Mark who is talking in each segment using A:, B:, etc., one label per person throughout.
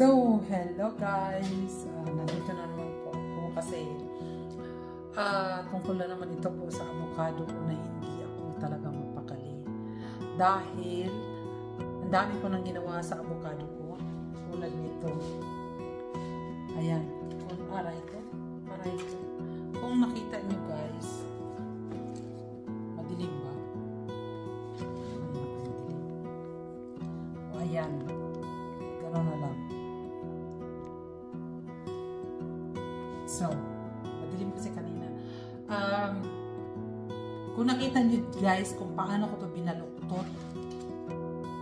A: So, hello guys! Ah, nandito na naman po ako kasi ah tungkol na naman ito po sa avocado ko na hindi ako talaga mapakali. Dahil ang dami ko nang ginawa sa avocado ko. Tulad nito. Ayan. Kung aray ito. Aray ito. Kung nakita niyo guys, madilim kasi kanina. Um, kung nakita niyo guys kung paano ko to binaluktot,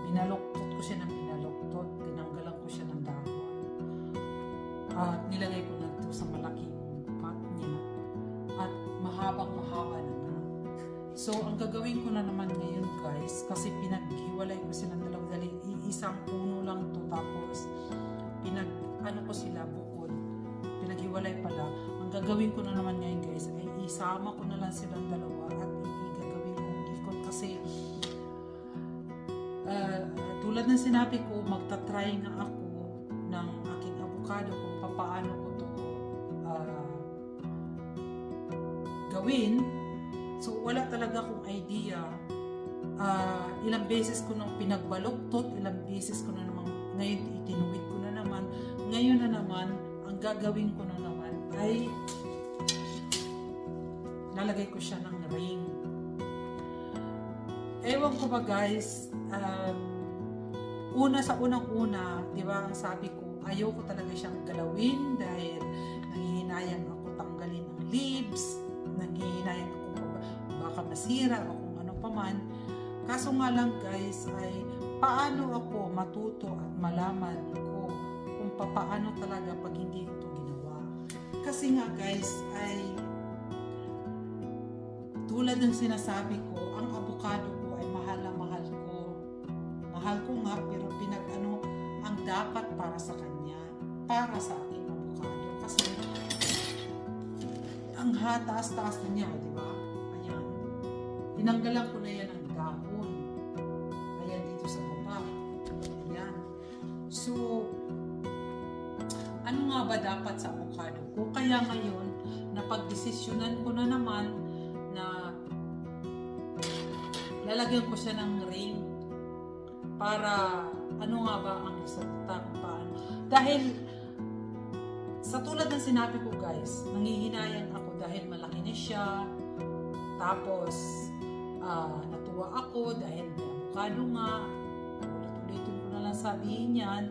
A: binaluktot ko siya ng binaluktot, tinanggalan ko siya ng dahon. At nilagay ko na to sa malaking pot niya. At mahabang mahaba na nga. So, ang gagawin ko na naman ngayon guys, kasi pinaghiwalay ko silang dalawa dali isang puno lang to tapos pinag ano ko sila bukod pinaghiwalay pala gagawin ko na naman ngayon guys ay isama ko na lang silang dalawa at igagawin kong ikot kasi ah, tulad ng sinabi ko magta-try nga ako ng aking avocado kung papaano ko to ah, gawin. So wala talaga akong idea ah, ilang beses ko nang pinagbaluktot, ilang beses ko na naman, ngayon itinuwid ko na naman, ngayon na naman, ang gagawin ko na naman ay lalagay ko siya ng ring. Ewan ko ba guys, um, una sa unang-una, di ba, ang sabi ko, ayoko talaga siyang galawin dahil nangihinayang ako tanggalin ang leaves, nangihinayang ako baka masira o kung ano pa man. Kaso nga lang guys ay paano ako matuto at malaman ko kung papaano talaga pag hindi ko. Kasi nga guys ay tulad ng sinasabi ko, ang avocado ko ay mahal na mahal ko. Mahal ko nga pero pinag ano ang dapat para sa kanya, para sa aking avocado. Kasi ang hataas-taas na niya, di ba? Ayan. Tinanggalan ko na yan ang dahon. Ayan dito sa baba. Ayan. So, ano nga ba dapat sa avocado ko? Kaya ngayon, napagdesisyonan ko na naman na lalagyan ko siya ng ring para ano nga ba ang resulta kung paano. Dahil sa tulad ng sinabi ko guys, nangihinayang ako dahil malaki na siya. Tapos, ah, natuwa ako dahil avocado nga. Ulit-ulitin ko na lang sabihin yan.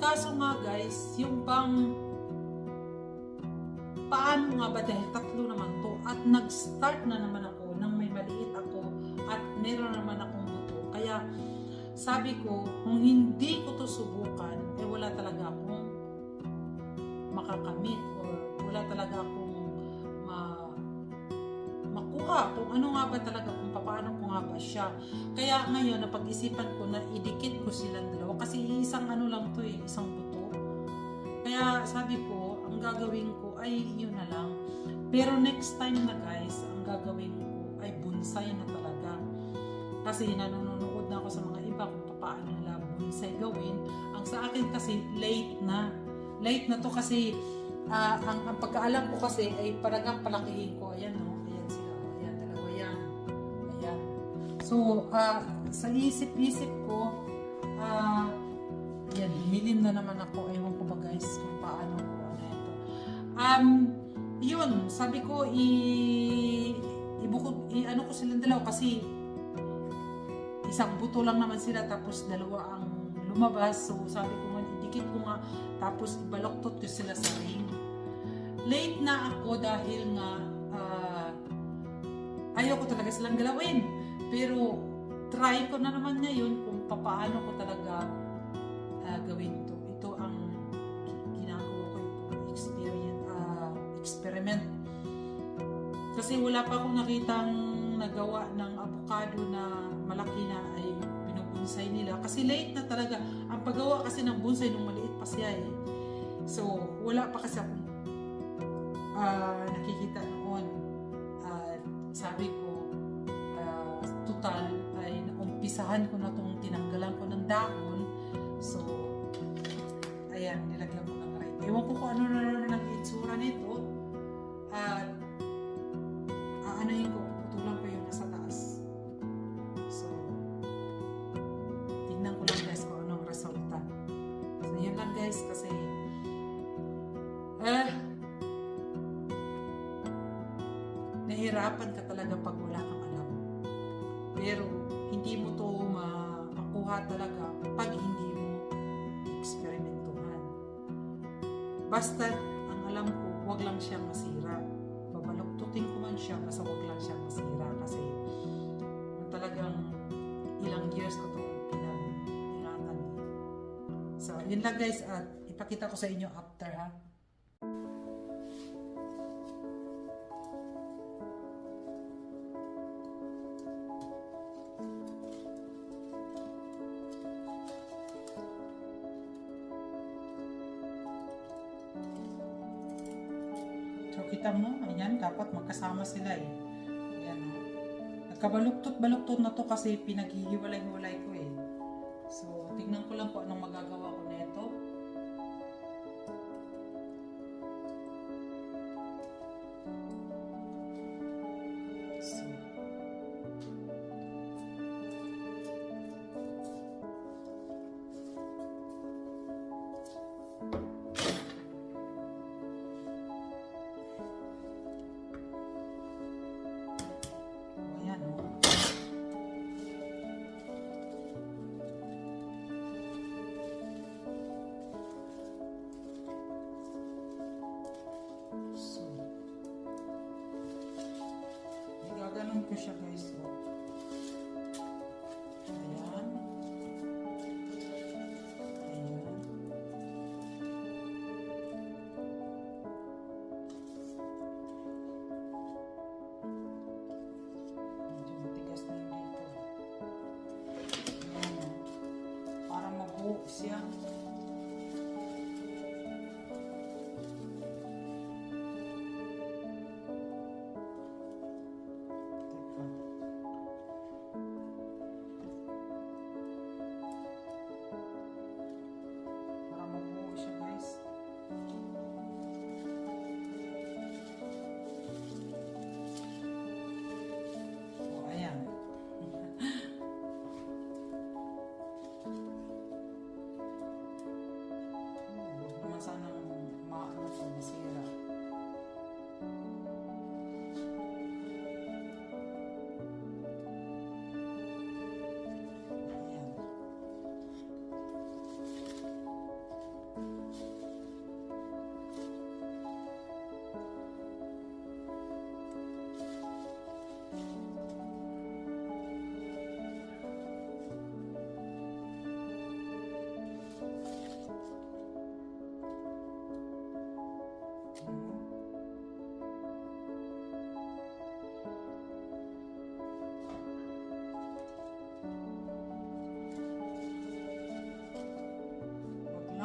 A: Kaso nga guys, yung bang paano nga ba dahil tatlo naman to at nag-start na naman ako nang may maliit ako at meron naman akong buto. Kaya sabi ko, kung hindi ko to subukan, eh wala talaga akong makakamit or wala talaga akong ma makuha kung ano nga ba talaga, kung paano ko nga ba siya. Kaya ngayon, napag-isipan ko na idikit ko silang dalawa kasi isang ano lang to eh, isang buto. Kaya sabi ko, ang gagawin ko ay yun na lang. Pero next time na guys, ang gagawin ko ay bonsai na talaga. Kasi nanonood na ako sa mga iba kung paano nila bonsai gawin. Ang sa akin kasi late na. Late na to kasi ah, ang, ang pagkaalam ko kasi ay paragang palakihin ko. Ayan no, ayan sila. Ayan, dalawa yan. Ayan. So, ah, sa isip-isip ko, ah, yan, milim na naman ako. Ewan ko ba guys kung paano ko. Um, yun, sabi ko, i, ibukod, i, ano ko silang dalawa kasi isang buto lang naman sila tapos dalawa ang lumabas. So, sabi ko nga, idikit ko nga tapos ibaloktot ko sila sa ring. Late na ako dahil nga ah, ayaw ko talaga silang galawin. Pero try ko na naman ngayon kung papaano ko talaga ah, gawin Kasi wala pa akong nakitang nagawa ng avocado na malaki na ay binubonsay nila. Kasi late na talaga. Ang paggawa kasi ng bonsai nung maliit pa siya eh. So, wala pa kasi akong ah, nakikita noon. At sabi ko, ah, total ay naumpisahan ko na itong tinanggalan ko ng dahon. So, ayan, nilagyan ko ng red. Ewan ko kung ano na ang itsura nito. At, nahirapan ka talaga pag wala kang alam. Pero, hindi mo to ma- makuha talaga pag hindi mo eksperimentuhan. Basta, ang alam ko, wag lang siyang masira. Babaluktutin ko man siya, basta wag lang siyang masira. Kasi, talagang ilang years ko to pinag-ingatan. So, yun lang guys, at ipakita ko sa inyo after ha. Kita mo, ayan, dapat magkasama sila eh. Ayan, oh. Nagkabaluktot-baluktot na to kasi pinaghihiwalay-hiwalay ko eh. So, tingnan ko lang kung anong magagawa Yeah.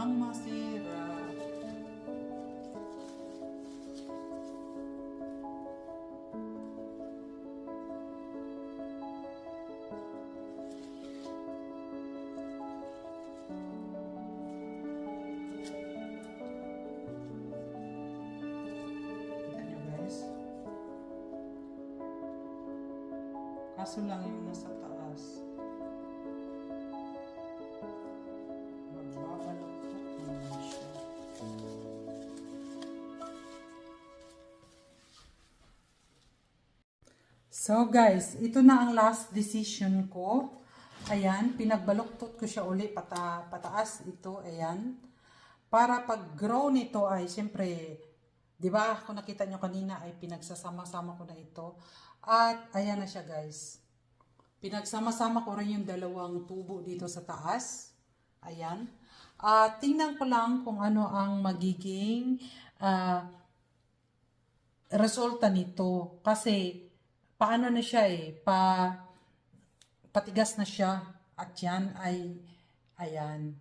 A: Huwag lang masira. Kita nyo guys. Kaso lang yung nasa taas. So guys, ito na ang last decision ko. Ayan, pinagbaluktot ko siya uli pata, pataas ito, ayan. Para pag-grow nito ay siyempre, di ba kung nakita nyo kanina ay pinagsasama-sama ko na ito. At ayan na siya guys. Pinagsama-sama ko rin yung dalawang tubo dito sa taas. Ayan. At tingnan ko lang kung ano ang magiging ah, resulta nito. Kasi paano na siya eh, pa, patigas na siya. At yan ay, ayan.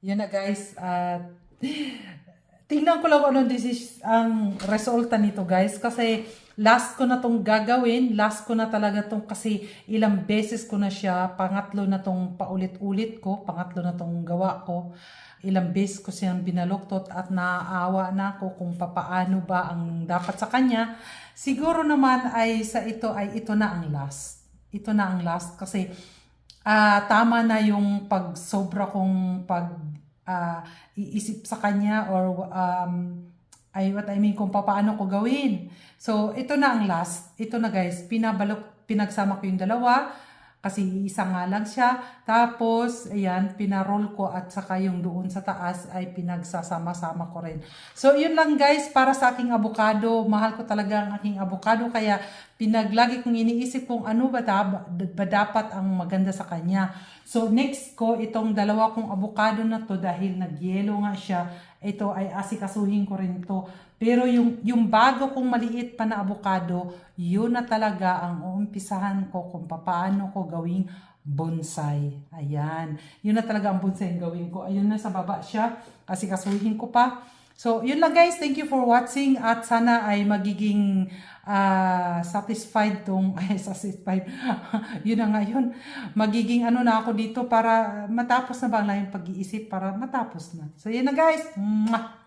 A: Yun na guys. At tingnan ko lang kung ano this is ang resulta nito guys. Kasi last ko na tong gagawin, last ko na talaga tong kasi ilang beses ko na siya, pangatlo na tong paulit-ulit ko, pangatlo na tong gawa ko. Ilang beses ko siyang binaluktot at naaawa na ako kung papaano ba ang dapat sa kanya. Siguro naman ay sa ito ay ito na ang last. Ito na ang last kasi ah, tama na yung pag sobra kong pag ah, iisip sa kanya or um, ay what I mean kung paano ko gawin. So, ito na ang last. Ito na guys, pinabalok, pinagsama ko yung dalawa kasi isa nga lang siya. Tapos, ayan, pinarol ko at saka yung doon sa taas ay pinagsasama-sama ko rin. So, yun lang guys, para sa aking avocado. Mahal ko talaga ang aking avocado. Kaya, pinaglagi kong iniisip kung ano ba, tab- ba dapat ang maganda sa kanya. So, next ko, itong dalawa kong avocado na to dahil nagyelo nga siya, ito ay asikasuhin ko rin to. Pero yung, yung bago kong maliit pa na avocado, yun na talaga ang uumpisahan ko kung paano ko gawing bonsai. Ayan. Yun na talaga ang bonsai ang gawin ko. Ayun na sa baba siya. Asikasuhin ko pa. So, yun lang guys. Thank you for watching at sana ay magiging ah, satisfied tong, ay satisfied, yun na nga yun. Magiging ano na ako dito para matapos na ba ang laking pag-iisip para matapos na. So, yun na guys. Mwah!